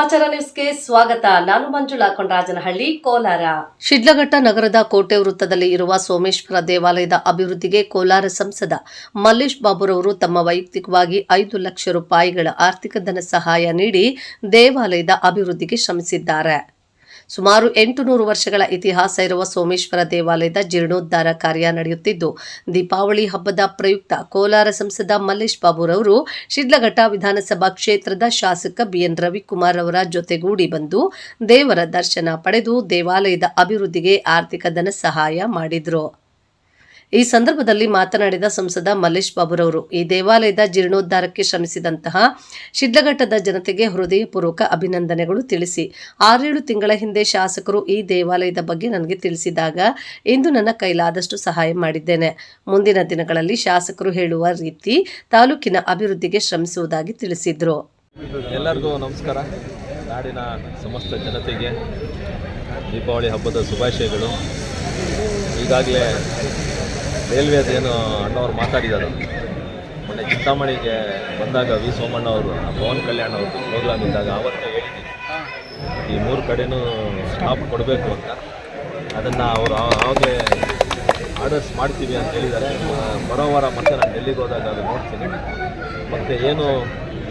ಸಮಾಚಾರ ನ್ಯೂಸ್ಗೆ ಸ್ವಾಗತ. ನಾನು ಮಂಜುಳಾ ಕೊಂಡರಾಜನಹಳ್ಳಿ ಕೋಲಾರ. ಶಿಡ್ಲಘಟ್ಟ ನಗರದ ಕೋಟೆ ವೃತ್ತದಲ್ಲಿ ಇರುವ ಸೋಮೇಶ್ವರ ದೇವಾಲಯದ ಅಭಿವೃದ್ಧಿಗೆ ಕೋಲಾರ ಸಂಸದ ಮಲ್ಲೇಶ್ ಬಾಬುರವರು ತಮ್ಮ ವೈಯಕ್ತಿಕವಾಗಿ ಐದು ಲಕ್ಷ ರೂಪಾಯಿಗಳ ಆರ್ಥಿಕ ಧನ ಸಹಾಯ ನೀಡಿ ದೇವಾಲಯದ ಅಭಿವೃದ್ಧಿಗೆ ಶ್ರಮಿಸಿದ್ದಾರೆ. ಸುಮಾರು ಎಂಟು ನೂರು ವರ್ಷಗಳ ಇತಿಹಾಸ ಇರುವ ಸೋಮೇಶ್ವರ ದೇವಾಲಯದ ಜೀರ್ಣೋದ್ಧಾರ ಕಾರ್ಯ ನಡೆಯುತ್ತಿದ್ದು, ದೀಪಾವಳಿ ಹಬ್ಬದ ಪ್ರಯುಕ್ತ ಕೋಲಾರ ಸಂಸದ ಮಲ್ಲೇಶ್ ಬಾಬುರವರು ಶಿಡ್ಲಘಟ್ಟ ವಿಧಾನಸಭಾ ಕ್ಷೇತ್ರದ ಶಾಸಕ ಬಿಎನ್ ರವಿಕುಮಾರ್ ಅವರ ಜೊತೆಗೂಡಿ ಬಂದು ದೇವರ ದರ್ಶನ ಪಡೆದು ದೇವಾಲಯದ ಅಭಿವೃದ್ಧಿಗೆ ಆರ್ಥಿಕ ಧನ ಸಹಾಯ ಮಾಡಿದ್ರು. ಈ ಸಂದರ್ಭದಲ್ಲಿ ಮಾತನಾಡಿದ ಸಂಸದ ಮಲ್ಲೇಶ್ ಬಾಬುರವರು, ಈ ದೇವಾಲಯದ ಜೀರ್ಣೋದ್ಧಾರಕ್ಕೆ ಶ್ರಮಿಸಿದಂತಹ ಶಿಡ್ಲಘಟ್ಟದ ಜನತೆಗೆ ಹೃದಯಪೂರ್ವಕ ಅಭಿನಂದನೆಗಳು ತಿಳಿಸಿ. ಆರೇಳು ತಿಂಗಳ ಹಿಂದೆ ಶಾಸಕರು ಈ ದೇವಾಲಯದ ಬಗ್ಗೆ ನನಗೆ ತಿಳಿಸಿದಾಗ ಇಂದು ನನ್ನ ಕೈಲಾದಷ್ಟು ಸಹಾಯ ಮಾಡಿದ್ದೇನೆ. ಮುಂದಿನ ದಿನಗಳಲ್ಲಿ ಶಾಸಕರು ಹೇಳುವ ರೀತಿ ತಾಲೂಕಿನ ಅಭಿವೃದ್ಧಿಗೆ ಶ್ರಮಿಸುವುದಾಗಿ ತಿಳಿಸಿದರು. ಎಲ್ಲರಿಗೂ ನಮಸ್ಕಾರ. ನಾಡಿನ ಸಮಸ್ತ ಜನತೆಗೆ ದೀಪಾವಳಿ ಹಬ್ಬದ ಶುಭಾಶಯಗಳು. ಈಗಾಗಲೇ ರೈಲ್ವೇದೇನು ಅಣ್ಣವ್ರು ಮಾತಾಡಿದ್ದಾರೆ ಮೊನ್ನೆ ಚಿಂತಾಮಣಿಗೆ ಬಂದಾಗ ವಿ ಸೋಮಣ್ಣ ಅವರು ಪವನ್ ಕಲ್ಯಾಣ್ ಅವರು ಪ್ರೋಗ್ರಾಮ್ ಇದ್ದಾಗ ಆವತ್ತೇ ಹೇಳಿದ್ದೀನಿ ಈ ಮೂರು ಕಡೆನೂ ಸ್ಟಾಪ್ ಕೊಡಬೇಕು ಅಂತ. ಅದನ್ನು ಅವರು ಆಮೇಲೆ ಆರ್ಡರ್ಸ್ ಮಾಡ್ತೀವಿ ಅಂತ ಹೇಳಿದ್ದಾರೆ. ಬರೋ ವಾರ ಮತ್ತೆ ನಾನು ಡೆಲ್ಲಿಗೆ ಹೋದಾಗ ಅದು ನೋಡ್ತೀನಿ. ಮತ್ತು ಏನು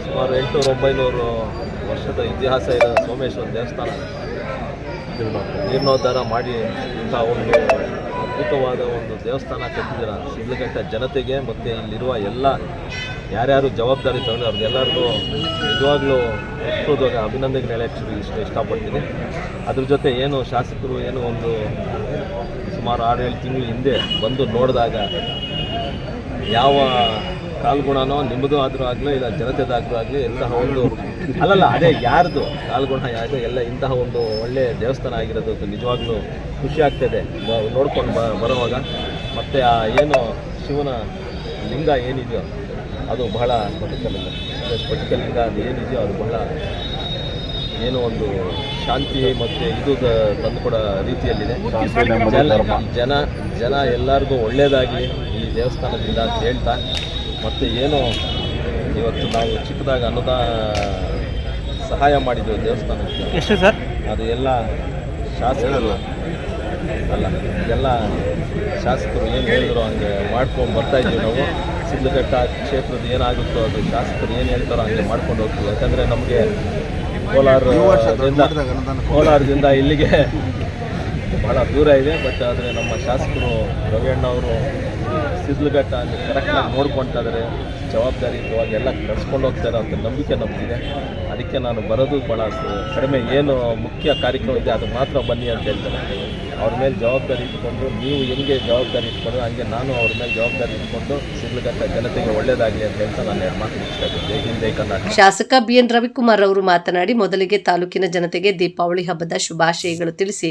ಸುಮಾರು ಎಂಟುನೂರು ಒಂಬೈನೂರು ವರ್ಷದ ಇತಿಹಾಸ ಇರೋ ಸೋಮೇಶ್ವರ ದೇವಸ್ಥಾನ. ಜೀರ್ಣೋದ್ಧಾರ ಮಾಡಿ ಇಂಥ ಒಂದು ಅದ್ಭುತವಾದ ಒಂದು ದೇವಸ್ಥಾನ ಕಟ್ಟಿದ್ದೀರ? ಸಿದ್ಲಘಟ್ಟ ಜನತೆಗೆ ಮತ್ತು ಇಲ್ಲಿರುವ ಎಲ್ಲ ಯಾರ್ಯಾರು ಜವಾಬ್ದಾರಿ ತಗೊಂಡು ಅವ್ರಿಗೆಲ್ಲರಿಗೂ ನಿಜವಾಗ್ಲೂ ಹುಟ್ಟೋದಾಗ ಅಭಿನಂದನೆ ಹೇಳಕ್ಕೆ ಇಷ್ಟ ಇಷ್ಟಪಡ್ತೀನಿ. ಅದ್ರ ಜೊತೆ ಏನು ಶಾಸಕರು ಏನು ಒಂದು ಸುಮಾರು ಆರು ಏಳು ತಿಂಗಳ ಹಿಂದೆ ಬಂದು ನೋಡಿದಾಗ ಯಾವ ಕಾಲ್ಗುಣನೋ ನಿಮ್ಮದು ಆದರೂ ಆಗಲಿ ಇಲ್ಲ ಜನತೆದಾದರೂ ಆಗಲಿ ಇಂತಹ ಒಂದು ಅಲ್ಲಲ್ಲ ಅದೇ ಯಾರ್ದು ಕಾಲ್ಗುಣ ಯಾರು ಎಲ್ಲ ಇಂತಹ ಒಂದು ಒಳ್ಳೆಯ ದೇವಸ್ಥಾನ ಆಗಿರೋದು ನಿಜವಾಗ್ಲೂ ಖುಷಿ ಆಗ್ತದೆ. ನೋಡ್ಕೊಂಡು ಬ ಬರೋವಾಗ. ಮತ್ತು ಆ ಏನು ಶಿವನ ಲಿಂಗ ಏನಿದೆಯೋ ಅದು ಬಹಳ ಸ್ಫಟಿಕಲಿಂಗ ಸ್ಫಟಿಕಲಿಂಗ ಅದು ಏನಿದೆಯೋ ಅದು ಬಹಳ ಏನೋ ಒಂದು ಶಾಂತಿ ಮತ್ತು ಇದು ತಂದು ತಂದುಕೊಡೋ ರೀತಿಯಲ್ಲಿದೆ. ಜನ ಜನ ಜನ ಎಲ್ಲರಿಗೂ ಒಳ್ಳೆಯದಾಗಿ ಈ ದೇವಸ್ಥಾನದಿಂದ ಅಂತ ಹೇಳ್ತಾ ಮತ್ತು ಏನು ಇವತ್ತು ನಾವು ಚಿಕ್ಕದಾಗ ಅನುದಾನ ಸಹಾಯ ಮಾಡಿದ್ದೆವು ದೇವಸ್ಥಾನಕ್ಕೆ. ಎಷ್ಟು ಸರ್? ಅದು ಎಲ್ಲ ಶಾಸಕರು ಅಲ್ಲ ಎಲ್ಲ ಶಾಸಕರು ಏನು ಹೇಳಿದ್ರು ಹಂಗೆ ಮಾಡ್ಕೊಂಡು ಬರ್ತಾ ಇದ್ದೀವಿ ನಾವು. ಸಿದ್ಧಘಟ್ಟ ಕ್ಷೇತ್ರದ ಏನಾಗುತ್ತೋ ಅದು ಶಾಸಕರು ಏನು ಹೇಳ್ತಾರೋ ಹಂಗೆ ಮಾಡ್ಕೊಂಡು ಹೋಗ್ತೀವಿ. ಯಾಕಂದರೆ ನಮಗೆ ಕೋಲಾರದಿಂದ ಕೋಲಾರದಿಂದ ಇಲ್ಲಿಗೆ ಭಾಳ ದೂರ ಇದೆ. ಬಟ್ ಆದರೆ ನಮ್ಮ ಶಾಸಕರು ರವಿಯಣ್ಣ ಅವರು ಸಿದ್ಲಘಟ್ಟ ಅಲ್ಲಿ ಕರೆಕ್ಟಾಗಿ ನೋಡ್ಕೊಳ್ತಾ ಇದ್ದಾರೆ ಜವಾಬ್ದಾರಿಯುತವಾಗಿ ಎಲ್ಲ ಕಳ್ಸ್ಕೊಂಡು ಹೋಗ್ತಾರೆ ಅಂತ ನಂಬಿಕೆ ನಮಗಿದೆ. ಅದಕ್ಕೆ ನಾನು ಬರೋದು ಭಾಳ ಕಡಿಮೆ. ಏನು ಮುಖ್ಯ ಕಾರ್ಯಕ್ರಮ ಇದೆ, ಅದು ಮಾತ್ರ ಬನ್ನಿ ಅಂತ ಹೇಳ್ತಾರೆ. ಅವ್ರ ಮೇಲೆ ಜವಾಬ್ದಾರಿ ಇಟ್ಕೊಂಡು ನೀವು ಹೆಂಗೆ ಜವಾಬ್ದಾರಿ ಇಟ್ಕೊಂಡು ಹಂಗೆ ನಾನು ಅವ್ರ ಮೇಲೆ ಜವಾಬ್ದಾರಿ ಇಟ್ಕೊಂಡು ಸಿದ್ಲಘಟ್ಟ ಜನತೆಗೆ ಒಳ್ಳೇದಾಗಲಿ ಅಂತ ಹೇಳ್ತಾ ನಾನು ಎರಡು ಮಾತು ಮುಗಿಸ್ತಾ ಇದ್ದೀನಿ. ಜೈ ಹಿಂದ್ ಜೈ ಕರ್ನಾಟಕ. ಶಾಸಕ ಬಿಎನ್ ರವಿಕುಮಾರ್ ಅವರು ಮಾತನಾಡಿ ಮೊದಲಿಗೆ ತಾಲೂಕಿನ ಜನತೆಗೆ ದೀಪಾವಳಿ ಹಬ್ಬದ ಶುಭಾಶಯಗಳು ತಿಳಿಸಿ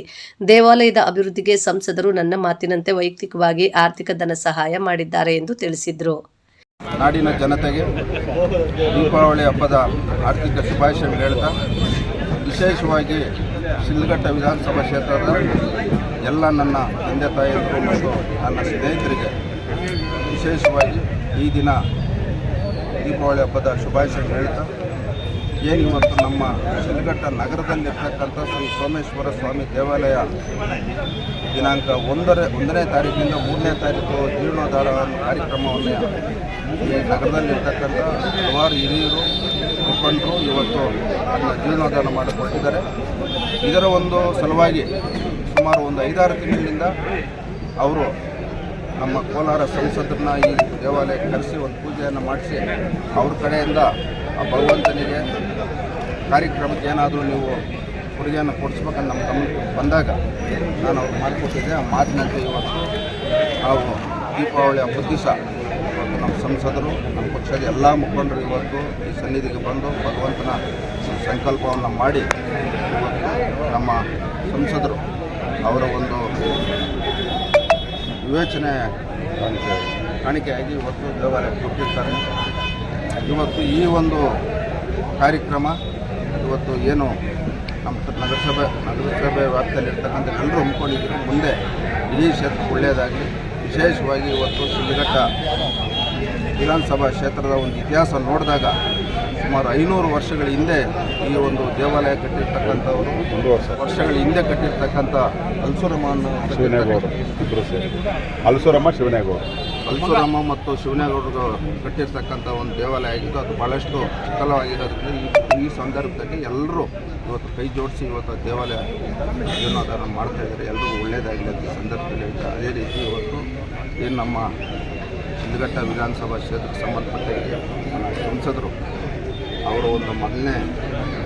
ದೇವಾಲಯದ ಅಭಿವೃದ್ಧಿಗೆ ಸಂಸದರು ನನ್ನ ಮಾತಿನಂತೆ ವೈಯಕ್ತಿಕವಾಗಿ ಆರ್ಥಿಕ ಧನ ಸಹಾಯ ಮಾಡಿದ್ದಾರೆ ಎಂದು ತಿಳಿಸಿದರು. ನಾಡಿನ ಜನತೆಗೆ ದೀಪಾವಳಿ ಹಬ್ಬದ ಆರ್ಥಿಕ ಶುಭಾಶಯಗಳು ಹೇಳ್ತಾ ವಿಶೇಷವಾಗಿ ಶಿಲ್ಘಟ್ಟ ವಿಧಾನಸಭಾ ಕ್ಷೇತ್ರದ ಎಲ್ಲ ನನ್ನ ತಂದೆ ತಾಯಿಯರು ಮತ್ತು ನನ್ನ ಸ್ನೇಹಿತರಿಗೆ ವಿಶೇಷವಾಗಿ ಈ ದಿನ ದೀಪಾವಳಿ ಹಬ್ಬದ ಶುಭಾಶಯ ಹೇಳ್ತಾ, ಏನು ಇವತ್ತು ನಮ್ಮ ಶಿಲ್ಘಟ್ಟ ನಗರದಲ್ಲಿರ್ತಕ್ಕಂಥ ಶ್ರೀ ಸೋಮೇಶ್ವರ ಸ್ವಾಮಿ ದೇವಾಲಯ ದಿನಾಂಕ ಒಂದರ, ಒಂದನೇ ತಾರೀಕಿನಿಂದ ಮೂರನೇ ತಾರೀಕು ಜೀರ್ಣೋದ್ಧಾರ ಕಾರ್ಯಕ್ರಮವನ್ನು ಈ ನಗರದಲ್ಲಿರ್ತಕ್ಕಂಥ ಹಲವಾರು ಹಿರಿಯರು, ಮುಖಂಡರು ಇವತ್ತು ಅದನ್ನು ಜೀರ್ಣೋದ್ಧಾರ ಮಾಡಿಕೊಂಡಿದ್ದಾರೆ ಇದರ ಒಂದು ಸಲುವಾಗಿ ಸುಮಾರು ಒಂದು ಐದಾರು ತಿಂಗಳಿಂದ ಅವರು ನಮ್ಮ ಕೋಲಾರ ಸಂಸದರನ್ನ ಈ ದೇವಾಲಯಕ್ಕೆ ಕರೆಸಿ ಒಂದು ಪೂಜೆಯನ್ನು ಮಾಡಿಸಿ ಅವ್ರ ಕಡೆಯಿಂದ ಆ ಭಗವಂತನಿಗೆ ಕಾರ್ಯಕ್ರಮಕ್ಕೆ ಏನಾದರೂ ನೀವು ಕೊಡುಗೆಯನ್ನು ಕೊಡಿಸ್ಬೇಕಂತ ನಮ್ಮ ಗಮನಕ್ಕೆ ಬಂದಾಗ ನಾನು ಅವ್ರು ಮಾಡಿಕೊಟ್ಟಿದ್ದೆ. ಆ ಮಾತಿನಂತೆ ಇವತ್ತು ನಾವು ದೀಪಾವಳಿ ಹಬ್ಬದ ನಮ್ಮ ಸಂಸದರು, ನಮ್ಮ ಪಕ್ಷದ ಎಲ್ಲ ಮುಖಂಡರು ಇವತ್ತು ಈ ಸನ್ನಿಧಿಗೆ ಬಂದು ಭಗವಂತನ ಸಂಕಲ್ಪವನ್ನು ಮಾಡಿ ಇವತ್ತು ನಮ್ಮ ಸಂಸದರು ಅವರ ಒಂದು ವಿವೇಚನೆ ಕಾಣಿಕೆಯಾಗಿ ಇವತ್ತು ದೇವಾಲಯ ಕೊಟ್ಟಿರ್ತಾರೆ. ಇವತ್ತು ಈ ಒಂದು ಕಾರ್ಯಕ್ರಮ, ಇವತ್ತು ಏನು ನಮ್ಮ ನಗರಸಭೆ ನಗರಸಭೆ ವ್ಯಾಪ್ತಿಯಲ್ಲಿರ್ತಕ್ಕಂಥ ಎಲ್ಲರೂ ಹಮ್ಮಿಕೊಂಡಿದ್ರು ಮುಂದೆ ಇಡೀ ಕ್ಷೇತ್ರ ಒಳ್ಳೆಯದಾಗಲಿ. ವಿಶೇಷವಾಗಿ ಇವತ್ತು ಶಿಲ್ಘಟ್ಟ ವಿಧಾನಸಭಾ ಕ್ಷೇತ್ರದ ಒಂದು ಇತಿಹಾಸ ನೋಡಿದಾಗ ಸುಮಾರು ಐನೂರು ವರ್ಷಗಳ ಹಿಂದೆ ಈ ಒಂದು ದೇವಾಲಯ ಕಟ್ಟಿರ್ತಕ್ಕಂಥವರು ವರ್ಷಗಳ ಹಿಂದೆ ಕಟ್ಟಿರ್ತಕ್ಕಂಥ ಅಲ್ಸುರಮ್ಮನ ಶಿವನೇಗೌಡರು ಶಿವನೇಗೌಡ ಅಲ್ಸುರಮ್ಮ ಮತ್ತು ಶಿವನೇಗೌಡರು ಕಟ್ಟಿರ್ತಕ್ಕಂಥ ಒಂದು ದೇವಾಲಯ ಆಗಿದ್ದು ಅದು ಭಾಳಷ್ಟು ವಿಫಲವಾಗಿರೋದ್ರಿಂದ ಈ ಈ ಸಂದರ್ಭದಲ್ಲಿ ಎಲ್ಲರೂ ಇವತ್ತು ಕೈ ಜೋಡಿಸಿ ಇವತ್ತು ದೇವಾಲಯ ಜೀರ್ಣೋದ್ಧಾರ ಮಾಡ್ತಾ ಇದ್ದಾರೆ. ಎಲ್ರಿಗೂ ಒಳ್ಳೆಯದಾಗಿದೆ ಅಂತ ಈ ಸಂದರ್ಭದಲ್ಲಿ ಅದೇ ರೀತಿ ಇವತ್ತು ಏನು ನಮ್ಮ ಶಿಲ್ಘಟ್ಟ ವಿಧಾನಸಭಾ ಕ್ಷೇತ್ರಕ್ಕೆ ಸಂಬಂಧಪಟ್ಟಂಗೆ ಸಂಸದರು, ಅವರ ಒಂದು ಮೊದಲನೇ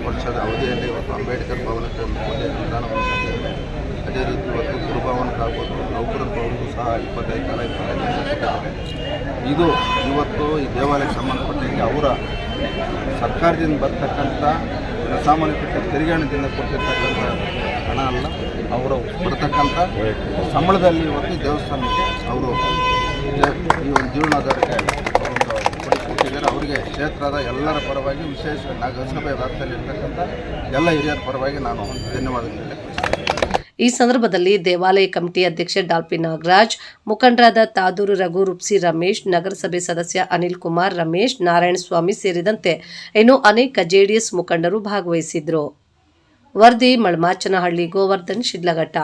ವರ್ಷದ ಅವಧಿಯಲ್ಲಿ ಇವತ್ತು ಅಂಬೇಡ್ಕರ್ ಭವನಕ್ಕೆ ಒಂದು ಪೂಜೆ ಅನುದಾನವನ್ನು ಕೊಟ್ಟಿದ್ದಾರೆ. ಅದೇ ರೀತಿ ಇವತ್ತು ಗುರುಭವನಕ್ಕಾಗ್ಬೋದು ನೌಕರರ ಭವನಕ್ಕೂ ಸಹ ಇಪ್ಪತ್ತೈದು ಕಾಲ ಇಪ್ಪತ್ತೈದು ಇದು ಇವತ್ತು ಈ ದೇವಾಲಯಕ್ಕೆ ಸಂಬಂಧಪಟ್ಟಂಗೆ ಅವರ ಸರ್ಕಾರದಿಂದ ಬರ್ತಕ್ಕಂಥ ಜನಸಾಮಾನ್ಯ ಕಟ್ಟ ತೆರಿಗೆ ಹಣದಿಂದ ಕೊಟ್ಟಿರ್ತಕ್ಕಂಥ ಹಣ ಅಲ್ಲ, ಅವರು ಬರ್ತಕ್ಕಂಥ ಸಂಬಳದಲ್ಲಿ ಇವತ್ತು ದೇವಸ್ಥಾನಕ್ಕೆ ಅವರು ಈ ಒಂದು ಜೀರ್ಣೋದ್ಧಾರಕ್ಕೆ ಕೊಟ್ಟಿದ್ದಾರೆ ಅವರಿಗೆ ಕ್ಷೇತ್ರದ ಎಲ್ಲರ ಪರವಾಗಿ ವಿಶೇಷ ನಗರಸಭೆ ವ್ಯಾಪ್ತಿಯಲ್ಲಿ ಇರತಕ್ಕಂಥ ಎಲ್ಲ ಹಿರಿಯರ ಪರವಾಗಿ ನಾನು ಧನ್ಯವಾದಗಳು ಈ ಸಂದರ್ಭದಲ್ಲಿ ದೇವಾಲಯ ಕಮಿಟಿ ಅಧ್ಯಕ್ಷ ಡಾಲ್ಪಿ ನಾಗರಾಜ್ ಮುಖಂಡರಾದ ತಾದೂರು ರಘು ರುಪ್ಸಿ ರಮೇಶ್ ನಗರಸಭೆ ಸದಸ್ಯ ಅನಿಲ್ ಕುಮಾರ್ ರಮೇಶ್ ನಾರಾಯಣಸ್ವಾಮಿ ಸೇರಿದಂತೆ ಇನ್ನು ಅನೇಕ ಜೆಡಿಎಸ್ ಮುಖಂಡರು ಭಾಗವಹಿಸಿದ್ರು. ವರದಿ ಮಳಮಾಚನಹಳ್ಳಿ ಗೋವರ್ಧನ್ ಶಿಡ್ಲಘಟ್ಟ.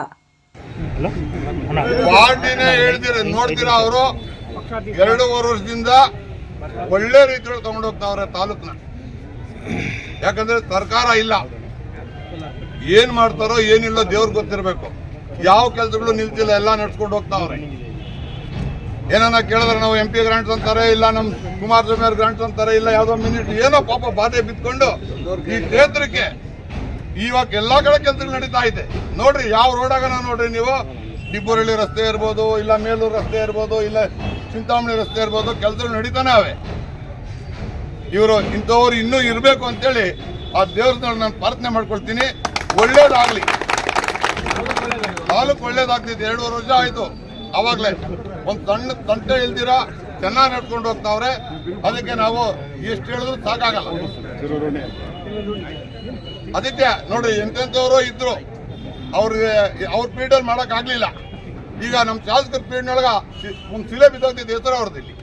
ಪಾರ್ಟಿನೇ ಹೇಳ್ತೀರ ನೋಡ್ತೀರಾ ಅವರು? ಎರಡೂವರೆ ವರ್ಷದಿಂದ ಒಳ್ಳೆ ರೀತಿಯಲ್ಲಿ ತಗೊಂಡೋಗ್ತಾವ್ರೆ ತಾಲೂಕ್ನ. ಯಾಕಂದ್ರೆ ಸರ್ಕಾರ ಇಲ್ಲ. ಏನ್ ಮಾಡ್ತಾರೋ ಏನಿಲ್ಲ ದೇವ್ರಿಗೆ ಗೊತ್ತಿರಬೇಕು. ಯಾವ ಕೆಲಸಗಳು ನಿಲ್ತಿಲ್ಲ, ಎಲ್ಲ ನಡ್ಸ್ಕೊಂಡು ಹೋಗ್ತಾವ್ರೆ ಏನನ್ನ ಕೇಳಿದ್ರೆ ನಾವು ಎಂ ಪಿ ಗ್ರಾಂಟ್ಸ್ ಅಂತಾರೆ, ಇಲ್ಲ ನಮ್ ಕುಮಾರಸ್ವಾಮಿ ಅವ್ರ ಗ್ರಾಂಟ್ಸ್ ಅಂತಾರೆ, ಇಲ್ಲ ಯಾವ್ದೋ ಮಿನಿಟ್, ಏನೋ ಪಾಪ ಬಾಧೆ ಬಿತ್ಕೊಂಡು ಈ ಕ್ಷೇತ್ರಕ್ಕೆ ಇವಾಗ ಎಲ್ಲಾ ಕಡೆ ಕೆಲಸಗಳು ನಡೀತಾ ಇದೆ. ನೋಡ್ರಿ, ಯಾವ ರೋಡಾಗನ ನೋಡ್ರಿ ನೀವು? ಡಿಬ್ಬೂರಳ್ಳಿ ರಸ್ತೆ ಇರ್ಬೋದು ಇಲ್ಲ ಮೇಲೂರು ರಸ್ತೆ ಇರ್ಬೋದು ಇಲ್ಲ ಚಿಂತಾಮಣಿ ರಸ್ತೆ ಇರ್ಬೋದು ಕೆಲಸಗಳು ನಡೀತಾನೆ ಅವೆ ಇವರು ಇಂಥವ್ರು ಇನ್ನೂ ಇರಬೇಕು ಅಂತೇಳಿ ಆ ದೇವ್ರನ್ನ ನಾನು ಪ್ರಾರ್ಥನೆ ಮಾಡ್ಕೊಳ್ತೀನಿ. ಒಳ್ಳೇದಾಗಲಿ. ತಾಲೂಕು ಒಳ್ಳೇದಾಗ್ತಿದೆ. ಎರಡೂವರೆ ವರ್ಷ ಆಯಿತು. ಆವಾಗಲೇ ಒಂದು ಸಣ್ಣ ತಂಟೆ ಇಲ್ದಿರ ಚೆನ್ನಾಗಿ ನಡ್ಕೊಂಡು ಹೋಗ್ತಾವ್ರೆ. ಅದಕ್ಕೆ ನಾವು ಎಷ್ಟು ಹೇಳಿದ್ರು ಸಾಕಾಗಲ್ಲ. ಅದಕ್ಕೆ ನೋಡ್ರಿ ಎಂತೆಂಥವ್ರು ಇದ್ರು. ಅವ್ರಿಗೆ ಅವ್ರ ಪೀರಿಯಡಲ್ಲಿ ಮಾಡೋಕ್ಕಾಗಲಿಲ್ಲ ಈಗ ನಮ್ಮ ಶಾಸಕರ ಪೀರಿಯಡ್ನೊಳಗೆ ಒಂದು ಶಿಲೆ ಬಿದ್ದೋಗ್ತಿದ್ದ ಹೆಸರು ಅವ್ರದ್ದು ಇಲ್ಲಿ.